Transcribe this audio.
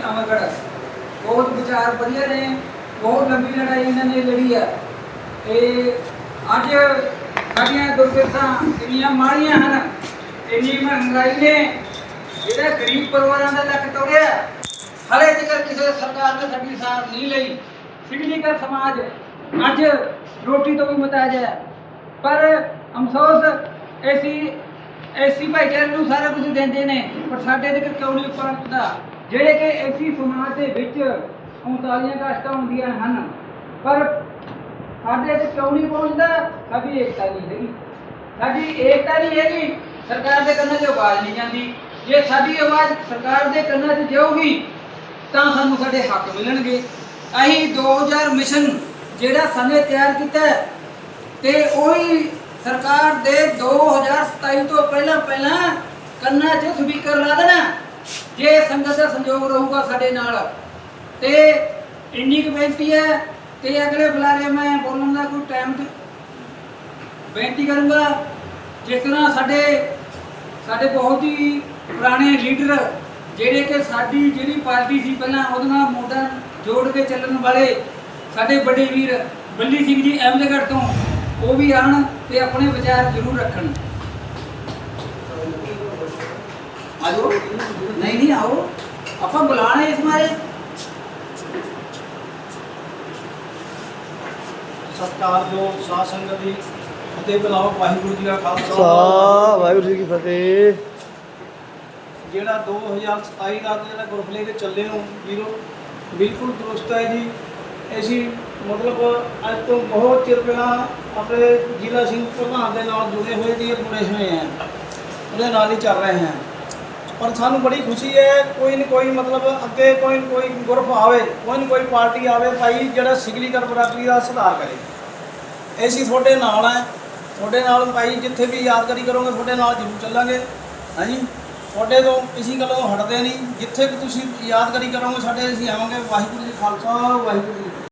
ਅਮਰਗੜ ਬਹੁਤ ਵਿਚਾਰ ਵਧੀਆ ਨੇ, ਬਹੁਤ ਲੰਬੀ ਲੜਾਈ ਇਹਨਾਂ ਨੇ ਲੜੀ ਆ। ਤੇ ਅੱਜ ਸਾਡੀਆਂ ਦੁਰਗਤਾਂ ਕਿੰਨੀਆਂ ਮਾੜੀਆਂ ਹਨ, ਇੰਨੀ ਮਹਿੰਗਾਈ ਨੇ, ਜਿਹੜਾ ਗਰੀਬ ਪਰਿਵਾਰਾਂ ਦਾ ਲੱਕ ਤੋੜਿਆ, ਹਲੇ ਤੱਕ ਕਿਸੇ ਸਰਕਾਰ ਨੇ ਸਾਡੀ ਸਾਥ ਨਹੀਂ ਲਈ। ਸਿਵਲੀਕਰ ਸਮਾਜ ਅੱਜ ਰੋਟੀ ਤੋਂ ਵੀ ਮਤਾਜ ਹੈ। ਪਰ ਅਫਸੋਸ ਐਸੀ ਐਸੀ ਭਾਈਚਾਰੇ ਨੂੰ ਸਾਰਾ ਕੁਝ ਦਿੰਦੇ ਨੇ, ਪਰ ਸਾਡੇ ਤੇ ਕਿਉਂ ਨਹੀਂ ਪਹੁੰਚਦਾ ਜਿਹੜੇ ਕਿ ਐਸੀ ਸਮਾਜ ਦੇ ਵਿੱਚ 39 ਕਾਸਟਾਂ ਹੁੰਦੀਆਂ ਹਨ ਪਰ ਸਾਡੇ 'ਚ ਕਿਉਂ ਨਹੀਂ ਪਹੁੰਚਦਾ? ਸਾਡੀ ਏਕਤਾ ਨਹੀਂ ਹੈਗੀ। ਸਾਡੀ ਏਕਤਾ ਨਹੀਂ ਹੈਗੀ ਸਰਕਾਰ ਦੇ ਕੰਨਾਂ 'ਚ ਆਵਾਜ਼ ਨਹੀਂ ਜਾਂਦੀ। ਜੇ ਸਾਡੀ ਆਵਾਜ਼ ਸਰਕਾਰ ਦੇ ਕੰਨਾਂ 'ਚ ਜਾਊਗੀ ਤਾਂ ਸਾਨੂੰ ਸਾਡੇ ਹੱਕ ਮਿਲਣਗੇ। ਅਸੀਂ 2000 ਮਿਸ਼ਨ ਜਿਹੜਾ ਸਾਨੇ ਤਿਆਰ ਕੀਤਾ ਹੈ, ਤੇ ਉਹੀ ਸਰਕਾਰ ਦੇ 2027 ਤੋਂ ਪਹਿਲਾਂ ਪਹਿਲਾਂ ਕੰਨਾਂ 'ਚ ਸਪੀਕਰ ਲਾ ਦੇਣਾ। ਜੇ ਸੰਗਤ ਦਾ ਸੰਯੋਗ ਰਹੂਗਾ ਸਾਡੇ ਨਾਲ, ਤੇ ਇੰਨੀ ਕੁ ਬੇਨਤੀ ਹੈ, ਤੇ ਅਗਲੇ ਬੁਲਾਰੇ ਮੈਂ ਬੋਲਣ ਦਾ ਕੋਈ ਟਾਈਮ ਬੇਨਤੀ ਕਰੂੰਗਾ, ਜਿਸ ਤਰ੍ਹਾਂ ਸਾਡੇ ਸਾਡੇ ਬਹੁਤ ਹੀ ਪੁਰਾਣੇ ਲੀਡਰ ਜਿਹੜੇ ਕਿ ਸਾਡੀ ਜਿਹੜੀ ਪਾਰਟੀ ਸੀ ਪਹਿਲਾਂ, ਉਹਦੇ ਨਾਲ ਮੋਢਾ ਜੋੜ ਕੇ ਚੱਲਣ ਵਾਲੇ ਸਾਡੇ ਵੱਡੇ ਵੀਰ ਬੱਲੀ ਸਿੰਘ ਜੀ ਅਹਿਮਦਗੜ੍ਹ ਤੋਂ, ਉਹ ਵੀ ਆਣ ਤੇ ਆਪਣੇ ਵਿਚਾਰ ਜ਼ਰੂਰ ਰੱਖਣ। ਆਜੋ। ਨਹੀਂ ਨਹੀਂ ਆਓ। ਆਪਾਂ ਬੁਲਾਣਾ ਇਸ ਮਾਰੇ। ਸਤਿਕਾਰਯੋਗ ਸਾਧ ਸੰਗਤ ਦੀ ਅਤੇ ਬੁਲਾਓ ਵਾਹਿਗੁਰੂ ਜੀ ਦਾ ਖਾਲਸਾ। ਵਾਹਿਗੁਰੂ ਜੀ ਕੀ ਫਤਿਹ। ਜਿਹੜਾ 2027 ਦਾ ਜਿਹੜਾ ਗਰੁੱਪ ਲੈ ਕੇ ਚੱਲੇ ਹੋ ਵੀਰੋ ਬਿਲਕੁਲ ਦਰੁਸਤ ਹੈ ਜੀ। ਅਸੀਂ ਮਤਲਬ ਅੱਜ ਤੋਂ ਬਹੁਤ ਚਿਰ ਪਹਿਲਾਂ ਆਪਣੇ ਜ਼ਿਲ੍ਹਾ ਸਿੰਘ ਪ੍ਰਧਾਨ ਦੇ ਨਾਲ ਜੁੜੇ ਹੋਏ ਜੀ ਜੁੜੇ ਹੋਏ ਹਾਂ ਉਹਦੇ ਨਾਲ ਹੀ ਚੱਲ ਰਹੇ ਹਾਂ ਪਰ ਸਾਨੂੰ ਬੜੀ ਖੁਸ਼ੀ ਹੈ, ਕੋਈ ਨਾ ਕੋਈ ਮਤਲਬ ਅੱਗੇ ਕੋਈ ਨਾ ਕੋਈ ਗਰੁੱਪ ਆਵੇ, ਕੋਈ ਨਾ ਕੋਈ ਪਾਰਟੀ ਆਵੇ, ਭਾਈ ਜਿਹੜਾ ਸਿਗਲੀਕਰ ਬਰਾਦਰੀ ਦਾ ਸੁਧਾਰ ਕਰੇ। ਅਸੀਂ ਤੁਹਾਡੇ ਨਾਲ ਹੈ। ਤੁਹਾਡੇ ਨਾਲ ਭਾਈ ਜਿੱਥੇ ਵੀ ਯਾਦਗਾਰੀ ਕਰੋਗੇ, ਤੁਹਾਡੇ ਨਾਲ ਜ਼ਰੂਰ ਚੱਲਾਂਗੇ। ਹਾਂਜੀ ਤੁਹਾਡੇ ਤੋਂ ਇਸੀ ਗੱਲੋਂ ਹਟਦੇ ਨਹੀਂ। ਜਿੱਥੇ ਵੀ ਤੁਸੀਂ ਯਾਦਗਾਰੀ ਕਰੋਗੇ, ਸਾਡੇ ਅਸੀਂ ਆਵਾਂਗੇ। ਵਾਹਿਗੁਰੂ ਜੀ ਖਾਲਸਾ, ਵਾਹਿਗੁਰੂ ਜੀ